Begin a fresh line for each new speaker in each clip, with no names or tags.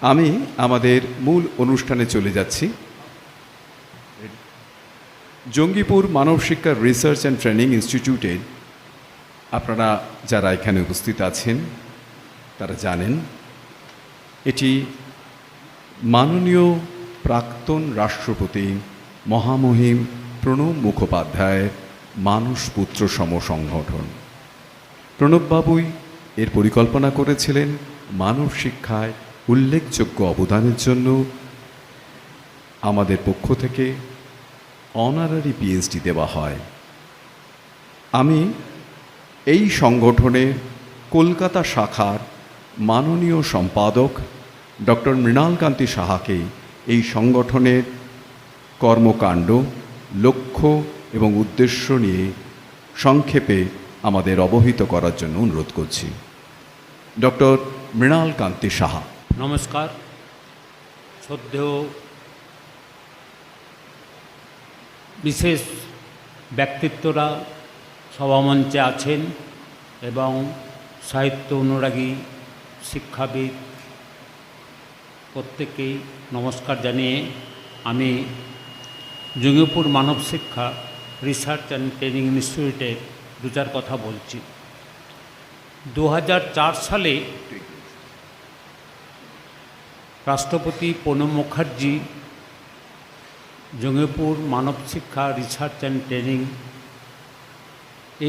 আমি আমাদের মূল অনুষ্ঠানে চলে যাচ্ছি। জঙ্গিপুর মানব শিক্ষা রিসার্চ অ্যান্ড ট্রেনিং ইনস্টিটিউটের আপনারা যারা এখানে উপস্থিত আছেন, তারা জানেন, এটি মাননীয় প্রাক্তন রাষ্ট্রপতি মহামহিম প্রণব মুখোপাধ্যায়ের মানস পুত্র সম সংগঠন প্রণববাবুই এর পরিকল্পনা করেছিলেন মানব শিক্ষায় উল্লেখযোগ্য অবদানের জন্য আমাদের পক্ষ থেকে অনারারি পিএইচডি দেওয়া হয়। আমি এই সংগঠনের কলকাতা শাখার মাননীয় সম্পাদক ডক্টর মৃণালকান্তি সাহাকে এই সংগঠনের কর্মকাণ্ড, লক্ষ্য এবং উদ্দেশ্য নিয়ে সংক্ষেপে আমাদের অবহিত করার জন্য অনুরোধ করছি। ডক্টর মৃণালকান্তি সাহা।
নমস্কার। শ্রদ্ধেয় বিশেষ ব্যক্তিত্বরা সভামঞ্চে আছেন এবং সাহিত্য অনুরাগী শিক্ষাবিদ প্রত্যেকেই নমস্কার জানিয়ে আমি জঙ্গিপুর মানব শিক্ষা রিসার্চ অ্যান্ড ট্রেনিং ইনস্টিটিউটের দু চার কথা বলছি। দু হাজার চার সালে রাষ্ট্রপতি প্রণব মুখার্জি, জঙ্গিপুর মানব শিক্ষা রিসার্চ অ্যান্ড ট্রেনিং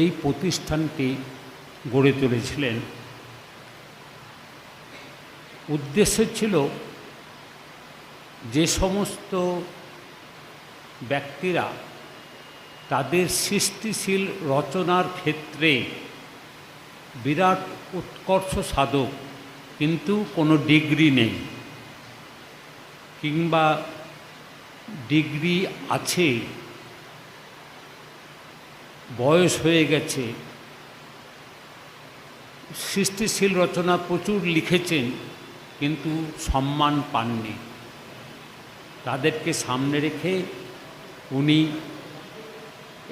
এই প্রতিষ্ঠানটি গড়ে তুলেছিলেন। উদ্দেশ্য ছিল যে সমস্ত ব্যক্তিরা তাদের সৃষ্টিশীল রচনার ক্ষেত্রে বিরাট উৎকর্ষ সাধক, কিন্তু কোনো ডিগ্রি নেই। কিংবা ডিগ্রি আছে, বয়স হয়ে গেছে, সৃষ্টিশীল রচনা প্রচুর লিখেছেন, কিন্তু সম্মান পাননি। তাদেরকে সামনে রেখে উনি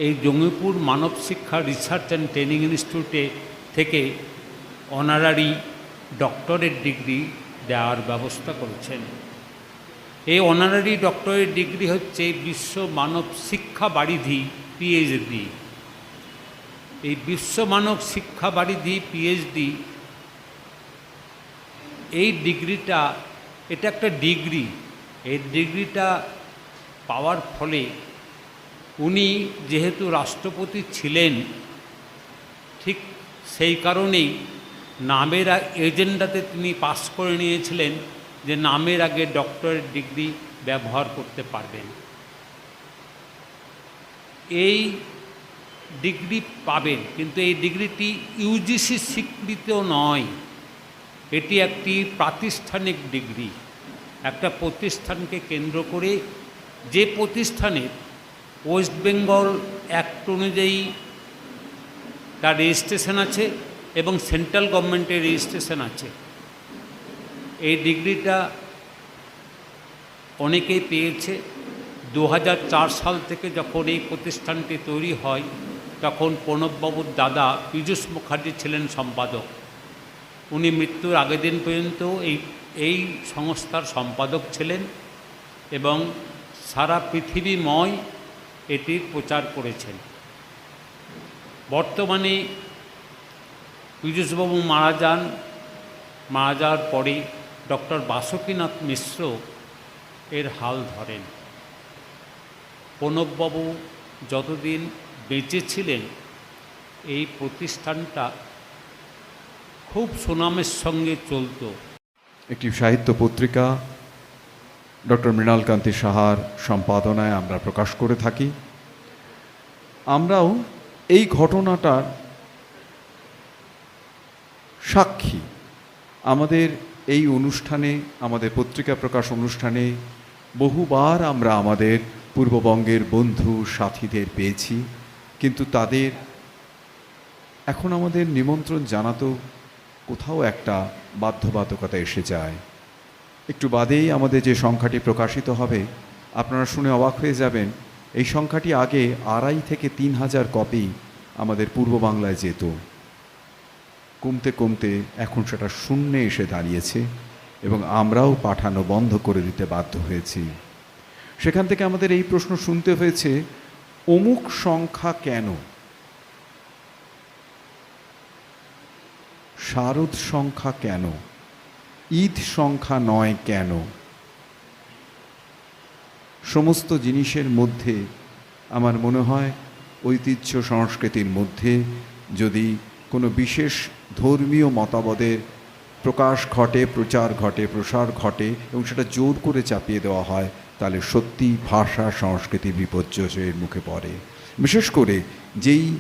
এই জঙ্গিপুর মানব শিক্ষা রিসার্চ অ্যান্ড ট্রেনিং ইনস্টিটিউটে থেকে অনারারি ডক্টরেট ডিগ্রি দেওয়ার ব্যবস্থা করেছেন। এই অনারারি ডক্টরেট ডিগ্রি হচ্ছে বিশ্ব মানব শিক্ষা বারিধি পিএইচডি এই বিশ্ব মানব শিক্ষা বারিধি পিএইচডি এই ডিগ্রিটা এটা একটা ডিগ্রি এই ডিগ্রিটা পাওয়ার ফলে উনি যেহেতু রাষ্ট্রপতি ছিলেন, ঠিক সেই কারণেই নামের এজেন্ডাতে তিনি পাস করে নিয়েছিলেন। যে নামের আগে ডক্টরেট ডিগ্রি ব্যবহার করতে পারবেন। এই ডিগ্রি পাবেন, কিন্তু এই ডিগ্রিটি ইউজিসি স্বীকৃত নয়। এটি একটি প্রাতিষ্ঠানিক ডিগ্রি একটা প্রতিষ্ঠানকে কেন্দ্র করে যে প্রতিষ্ঠানের ওয়েস্ট বেঙ্গল অ্যাক্ট অনুযায়ী তার রেজিস্ট্রেশন আছে এবং সেন্ট্রাল গভর্নমেন্টের রেজিস্ট্রেশন আছে। এই ডিগ্রিটা অনেকেই পেয়েছে। দু হাজার চার সাল থেকে যখন এই প্রতিষ্ঠানটি তৈরি হয়, তখন প্রণববাবুর দাদা পীযূষ মুখার্জি ছিলেন সম্পাদক। উনি মৃত্যুর আগের দিন পর্যন্ত এই এই সংস্থার সম্পাদক ছিলেন এবং সারা পৃথিবীময় এটির প্রচার করেছেন। বর্তমানে পীযূষবাবু মারা যান। মারা যাওয়ার পরে ডক্টর বাসুকীনাথ মিশ্র এর হাল ধরেন। প্রণববাবু যতদিন বেঁচে ছিলেন, এই প্রতিষ্ঠানটা খুব সুনামের সঙ্গে চলতো।
একটি সাহিত্য পত্রিকা ডক্টর মৃণালকান্তি সাহার সম্পাদনায় আমরা প্রকাশ করে থাকি। আমরাও এই ঘটনাটার সাক্ষী। আমাদের এই অনুষ্ঠানে, আমাদের পত্রিকা প্রকাশ অনুষ্ঠানে বহুবার আমরা আমাদের পূর্ববঙ্গের বন্ধু সাথীদের পেয়েছি, কিন্তু তাদের এখন আমাদের নিমন্ত্রণ জানাতো কোথাও একটা বাধ্যবাধকতা এসে যায়। একটু বাদেই আমাদের যে সংখ্যাটি প্রকাশিত হবে, আপনারা শুনে অবাক হয়ে যাবেন, এই সংখ্যাটি আগে আড়াই থেকে তিন হাজার কপি আমাদের পূর্ব বাংলায় যেত। কমতে কমতে এখন সেটা শূন্যে এসে দাঁড়িয়েছে এবং আমরাও পাঠানো বন্ধ করে দিতে বাধ্য হয়েছি। সেখান থেকে আমাদের এই প্রশ্ন শুনতে হয়েছে, অমুক সংখ্যা কেন? শারদ সংখ্যা কেন? ঈদ সংখ্যা নয় কেন? সমস্ত জিনিসের মধ্যে আমার মনে হয় ঐতিহ্য সংস্কৃতির মধ্যে যদি কোনো বিশেষ ধর্মীয় মতামতের প্রকাশ ঘটে, প্রচার ঘটে, প্রসার ঘটে এবং সেটা জোর করে চাপিয়ে দেওয়া হয়, তাহলে সত্যি ভাষা, সংস্কৃতি বিপর্যয়ের মুখে পড়ে। বিশেষ করে যেই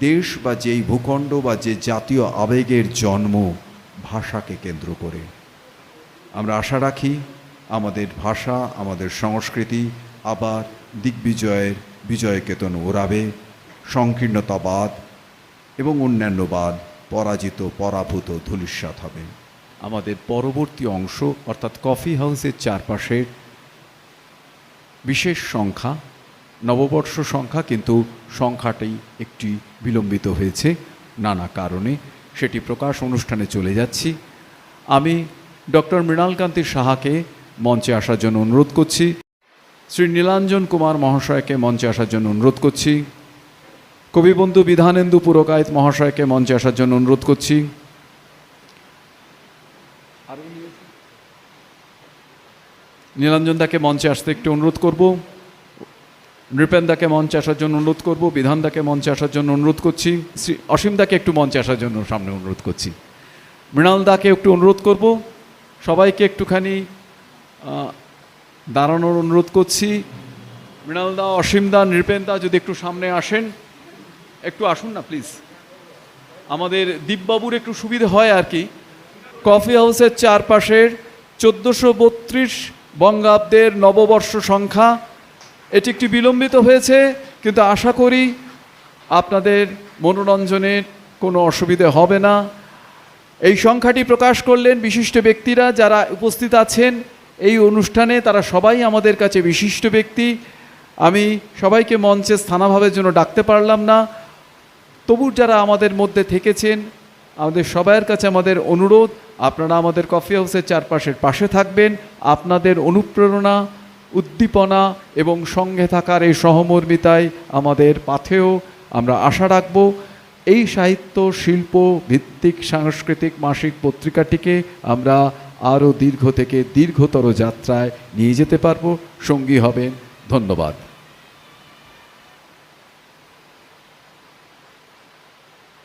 দেশ বা যেই ভূখণ্ড বা যে জাতীয় আবেগের জন্ম ভাষাকে কেন্দ্র করে। আমরা আশা রাখি আমাদের ভাষা, আমাদের সংস্কৃতি আবার দিগ্বিজয়ের বিজয়কেতন ওড়াবে, সংকীর্ণতাবাদ এবং অন্যান্যবাদ পরাজিত, পরাভূত ধূলিস্বাত হবে। আমাদের পরবর্তী অংশ, অর্থাৎ কফি হাউসের চারপাশের বিশেষ সংখ্যা, নববর্ষ সংখ্যা, কিন্তু সংখ্যাটি একটি বিলম্বিত হয়েছে নানা কারণে। সেটি প্রকাশ অনুষ্ঠানে চলে যাচ্ছি। আমি ডক্টর মৃণালকান্তি সাহাকে মঞ্চে আসার জন্য অনুরোধ করছি। শ্রী নীলাঞ্জন কুমার মহাশয়কে মঞ্চে আসার জন্য অনুরোধ করছি। কবিবন্ধু বিধানেন্দু পুরকায়ত মহাশয়কে মঞ্চে আসার জন্য অনুরোধ করছি। নীলাঞ্জন দাকে মঞ্চে আসতে একটু অনুরোধ করব। নৃপেন দাকে মঞ্চে আসার জন্য অনুরোধ করব। বিধান দাকে মঞ্চে আসার জন্য অনুরোধ করছি। শ্রী অসীম দাকে একটু মঞ্চে আসার জন্য সামনে অনুরোধ করছি। মৃণাল দাকে একটু অনুরোধ করব। সবাইকে একটুখানি দাঁড়ানোর অনুরোধ করছি। মৃণাল দা, অসীম দা যদি একটু সামনে আসেন। একটু আসুন না প্লিজ আমাদের দীপবাবুর একটু সুবিধে হয় আর কি। কফি হাউসের চারপাশের চোদ্দোশো বত্রিশ বঙ্গাব্দের নববর্ষ সংখ্যা। এটি একটি বিলম্বিত হয়েছে, কিন্তু আশা করি আপনাদের মনোরঞ্জনের কোনো অসুবিধে হবে না। এই সংখ্যাটি প্রকাশ করলেন বিশিষ্ট ব্যক্তিরা যারা উপস্থিত আছেন। এই অনুষ্ঠানে তারা সবাই আমাদের কাছে বিশিষ্ট ব্যক্তি। আমি সবাইকে মঞ্চে স্থানাভাবের জন্য ডাকতে পারলাম না। তবু যারা আমাদের মধ্যে থেকেছেন, আমাদের সবাইয়ের কাছে আমাদের অনুরোধ, আপনারা আমাদের কফি হাউসের চারপাশের পাশে থাকবেন। আপনাদের অনুপ্রেরণা, উদ্দীপনা এবং সঙ্গে থাকার এই সহমর্মিতায় আমাদের পাথেও আমরা আশা রাখব এই সাহিত্য, শিল্প, ভিত্তিক, সাংস্কৃতিক, মাসিক পত্রিকাটিকে আমরা আরও দীর্ঘ থেকে দীর্ঘতর যাত্রায় নিয়ে যেতে পারব। সঙ্গী হবেন। ধন্যবাদ।